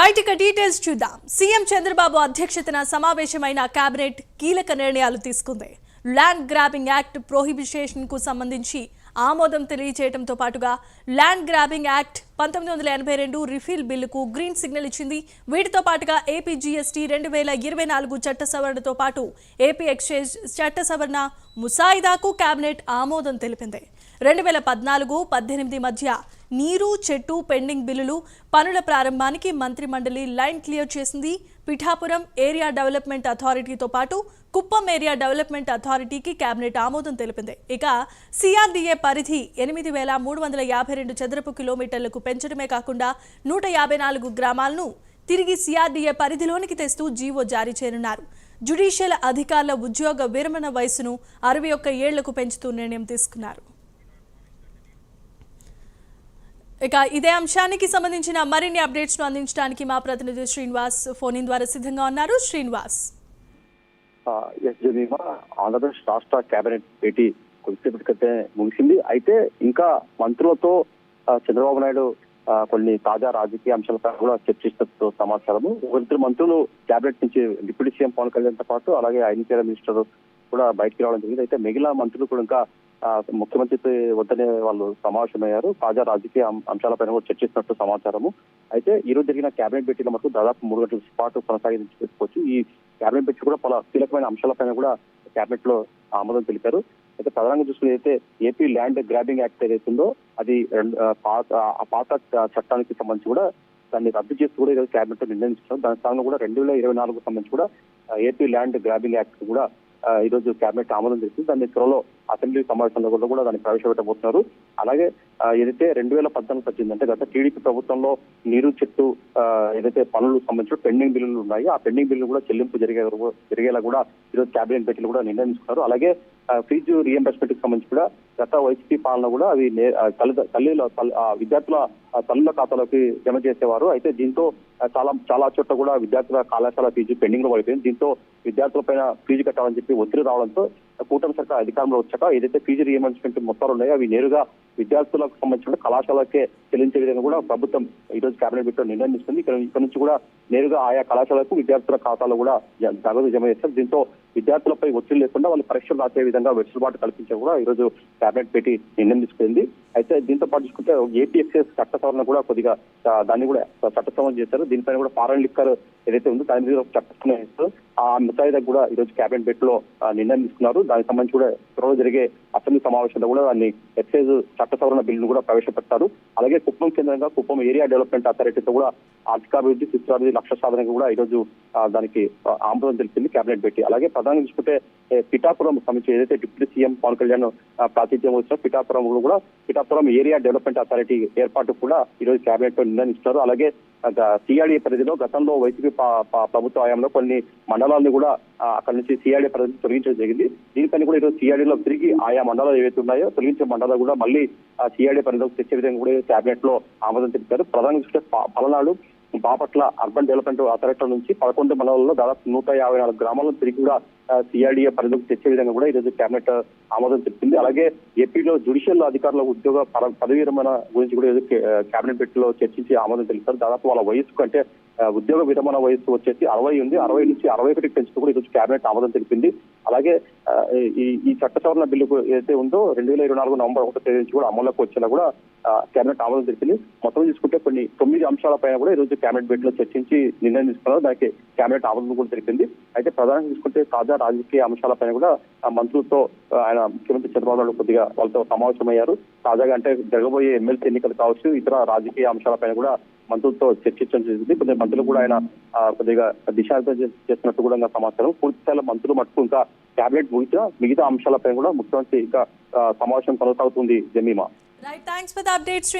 Right ఇక details చూద్దాం. CM Chandrababu అధ్యక్షతన సమావేశమైన కేబినెట్ కీలక నిర్ణయాలు తీసుకుంది. ల్యాండ్ గ్రాబింగ్ యాక్ట్ ప్రొహిబిషన్కు సంబంధించి ఆమోదం తెలియజేయడంతో పాటుగా ల్యాండ్ గ్రాబింగ్ యాక్ట్ పంతొమ్మిది వందల ఎనభై రెండు రిఫిల్ బిల్లుకు గ్రీన్ సిగ్నల్ ఇచ్చింది. వీటితో పాటుగా ఏపీ జీఎస్టీ రెండు వేల ఇరవై నాలుగు చట్ట సవరణతో పాటు ఏపీ ఎక్స్చేంజ్ చట్ట సవరణ ముసాయిదాకు కేబినెట్ ఆమోదం తెలిపింది. రెండు వేల పద్నాలుగు పద్దెనిమిది మధ్య నీరు చెట్టు పెండింగ్ బిల్లులు పనుల ప్రారంభానికి మంత్రి మండలి లైన్ క్లియర్ చేసింది. పిఠాపురం ఏరియా డెవలప్మెంట్ అథారిటీతో పాటు కుప్పం ఏరియా డెవలప్మెంట్ అథారిటీకి కేబినెట్ ఆమోదం తెలిపింది. ఇక సిఆర్డీఏ పరిధి ఎనిమిది వేల మూడు వందల యాభై రెండు చదరపు కిలోమీటర్లకు పెంచడమే కాకుండా నూట యాభై నాలుగు గ్రామాలను తిరిగి సిఆర్డీఏ పరిధిలోనికి తెస్తూ జీవో జారీ చేయనున్నారు. జ్యుడిషియల్ అధికారుల ఉద్యోగ విరమణ వయసును అరవై ఒక్క ఏళ్ళకు పెంచుతూ నిర్ణయం తీసుకున్నారు. ఇక ఇదే అంశానికి సంబంధించిన మరిన్ని అప్డేట్స్ను అందించడానికి మా ప్రతినిధి శ్రీనివాస్ ఫోన్ ఇన్ ద్వారా సిద్ధంగా ఉన్నారు. శ్రీనివాస్. ఆంధ్రప్రదేశ్ రాష్ట్ర కేబినెట్ భేటీ కొద్దిసేపటి క్రితమే ముగిసింది. అయితే ఇంకా మంత్రులతో చంద్రబాబు నాయుడు కొన్ని తాజా రాజకీయ అంశాలపై కూడా చర్చిస్తున్నట్టు సమాచారము. ఇద్దరు మంత్రులు కేబినెట్ నుంచి డిప్యూటీ సీఎం పవన్ కళ్యాణ్తో పాటు అలాగే ఐఎన్టీఆర్ మినిస్టర్ కూడా బయటికి రావడం జరిగింది. అయితే మిగిలిన మంత్రులు కూడా ఇంకా ముఖ్యమంత్రి వద్దనే వాళ్ళు సమావేశమయ్యారు. తాజా రాజకీయ అంశాలపైన కూడా చర్చిస్తున్నట్టు సమాచారము. అయితే ఈ రోజు జరిగిన కేబినెట్ భేటీలో మటుకు దాదాపు మూడు గంటల పాటు కొనసాగించుకోవచ్చు ఈ కేబినెట్ భేటీ కూడా పలు కీలకమైన అంశాలపైన కూడా కేబినెట్లో ఆమోదం తెలిపారు. అయితే ప్రధానంగా చూసుకుని అయితే ఏపీ ల్యాండ్ గ్రాబింగ్ యాక్ట్ ఏదైతుందో అది ఆ, పాత ఆ పాత చట్టానికి సంబంధించి కూడా దాన్ని రద్దు చేసి కూడా ఈరోజు కేబినెట్ నిర్ణయించారు దాని స్థానంలో కూడా రెండు వేల ఇరవై నాలుగు సంబంధించి కూడా ఏపీ ల్యాండ్ గ్రాబింగ్ యాక్ట్ కూడా ఈరోజు ఈ రోజు కేబినెట్ ఆమోదం చేసింది దాన్ని త్వరలో అసెంబ్లీ సమావేశంలో కూడా దాన్ని ప్రవేశపెట్టబోతున్నారు. అలాగే ఏదైతే రెండు వేల పద్నాలుగు వచ్చింది అంటే గత టీడీపీ ప్రభుత్వంలో నీరు చెట్టు ఏదైతే పనులు సంబంధించిన పెండింగ్ బిల్లులు ఉన్నాయి ఆ పెండింగ్ బిల్లు కూడా చెల్లింపు జరిగే జరిగేలా కూడా ఈరోజు క్యాబినెట్ బెట్లు కూడా నిర్ణయించుకున్నారు. అలాగే ఫీజు రీఎంబర్స్మెంట్కి సంబంధించి కూడా గత వైసీపీ పాలన కూడా అవి నే- తల్లి తల్లిల విద్యార్థుల తల్లుల ఖాతాలోకి జమ చేసేవారు. అయితే దీంతో చాలా చాలా చోట్ల కూడా విద్యార్థుల కళాశాల ఫీజు పెండింగ్లో పడిపోయింది. దీంతో విద్యార్థులపైన ఫీజు కట్టాలని చెప్పి ఒత్తిడి రావడంతో కూటమి సర్కార్ అధికారంలో వచ్చాక ఏదైతే ఫీజు రీఎంబర్స్మెంట్ మొత్తాలు ఉన్నాయో అవి నేరుగా విద్యార్థులకు సంబంధించిన కళాశాలకే చెల్లించే విధంగా కూడా ప్రభుత్వం ఈ రోజు కేబినెట్ మీట్లో నిర్ణయం తీసుకుంది. ఇక్కడ ఇక్కడ నుంచి కూడా నేరుగా ఆయా కళాశాలకు విద్యార్థుల ఖాతాలో కూడా నగదు జమ చేస్తారు. దీంతో విద్యార్థులపై ఒత్తిడి లేకుండా వాళ్ళు పరీక్షలు రాసే విధంగా వెసులుబాటు కల్పించే కూడా ఈ రోజు కేబినెట్ పెట్టి నిర్ణయం తీసుకుంది. అయితే దీంతో పాటు చూసుకుంటే ఏపీఎస్ఎస్ చట్ట సవరణ కూడా కొద్దిగా దాన్ని కూడా చట్ట సవరణ చేశారు. దీనిపైన కూడా ఫారెన్ లిక్కర్ ఏదైతే ఉందో దాని మీద ఒక ఆ ముసాయిదా కూడా ఈ రోజు క్యాబినెట్ బెట్లో నిర్ణయం తీసుకున్నారు. దానికి సంబంధించి కూడా త్వరలో జరిగే అసెంబ్లీ సమావేశంలో కూడా దాన్ని ఎక్సైజ్ చట్ట సవరణ బిల్లును కూడా ప్రవేశపెడతారు. అలాగే కుప్పం కేంద్రంగా కుప్పం ఏరియా డెవలప్మెంట్ అథారిటీతో కూడా ఆర్థికాభివృద్ధి శిక్షాభివృద్ధి లక్ష్య సాధనకు కూడా ఈ రోజు దానికి ఆమోదం తెలిపింది క్యాబినెట్ పెట్టి. అలాగే ప్రధానంగా చూసుకుంటే పిఠాపురం సంబంధించి ఏదైతే డిప్యూటీ సీఎం పవన్ కళ్యాణ్ ప్రాతిధ్యం ప్రాతినిధ్యం వచ్చిన పిఠాపురం కూడా పిఠాపురం ఏరియా డెవలప్మెంట్ అథారిటీ ఏర్పాటు కూడా ఈరోజు రోజు కేబినెట్లో నిర్ణయించినారు. అలాగే సిఆర్డీ పరిధిలో గతంలో వైసీపీ ప్రభుత్వ హయాంలో కొన్ని మండలాలను కూడా అక్కడ నుంచి సిఆర్డీ పరిధిని తొలగించడం జరిగింది. దీనిపైన కూడా ఈరోజు సిఆర్డీలో తిరిగి ఆయా మండలాలు ఏవైతే ఉన్నాయో తొలగించే మండలాలు కూడా మళ్ళీ సిఆర్డీ పరిధిలోకి తెచ్చే విధంగా కూడా కేబినెట్లో ఆమోదం తెలిపారు. ప్రధానంగా చూస్తే Palnadu Bapatla urban development authority నుంచి పదకొండు మండలాల్లో దాదాపు నూట యాభై నాలుగు గ్రామాలను తిరిగి కూడా సిఆర్డీఏ పరిధిలోకి తెచ్చే విధంగా కూడా ఈరోజు కేబినెట్ ఆమోదం తెలిపింది అలాగే ఏపీలో జుడిషియల్ అధికారుల ఉద్యోగ పదవీ విరమణ గురించి కూడా ఈరోజు కేబినెట్ పెట్టిలో చర్చించి ఆమోదం తెలిపారు. దాదాపు వాళ్ళ వయస్సు కంటే ఉద్యోగ విరమణ వయసు వచ్చేసి అరవై ఉంది. అరవై నుంచి అరవై ఒకటికి పెంచుతూ కూడా ఈరోజు కేబినెట్ ఆమోదం తెలిపింది. అలాగే ఈ ఈ చట్ట సవరణ బిల్లు ఏదైతే ఉందో రెండు వేల ఇరవై నాలుగు నవంబర్ ఒకటో తేదీ నుంచి కూడా అమల్లోకి వచ్చేలా కూడా కేబినెట్ ఆమోదం తెలిపింది. మొత్తం చూసుకుంటే కొన్ని తొమ్మిది అంశాలపైన కూడా ఈరోజు కేబినెట్ భేటీలో చర్చించి నిర్ణయం తీసుకున్నారు. దానికి కేబినెట్ ఆమోదం కూడా తెలిపింది. అయితే ప్రధానంగా చూసుకుంటే తాజా రాజకీయ అంశాలపైన కూడా మంత్రులతో ఆయన ముఖ్యమంత్రి చంద్రబాబు నాయుడు కొద్దిగా వాళ్ళతో సమావేశమయ్యారు. తాజాగా అంటే జరగబోయే ఎమ్మెల్సీ ఎన్నికలు కావచ్చు ఇతర రాజకీయ అంశాలపైన కూడా మంత్రులతో చర్చించడం జరిగింది. కొందరు మంత్రులు కూడా ఆయన కొద్దిగా దిశాంతం చేస్తున్నట్టు కూడా సమాచారం. పూర్తి స్థాయిలో మంత్రులు మట్టుకు ఇంకా కేబినెట్ ముగిసిన మిగతా అంశాలపై కూడా ముఖ్యమంత్రి ఇంకా సమావేశం కొనసాగుతుంది Jemima. Right thanks for updates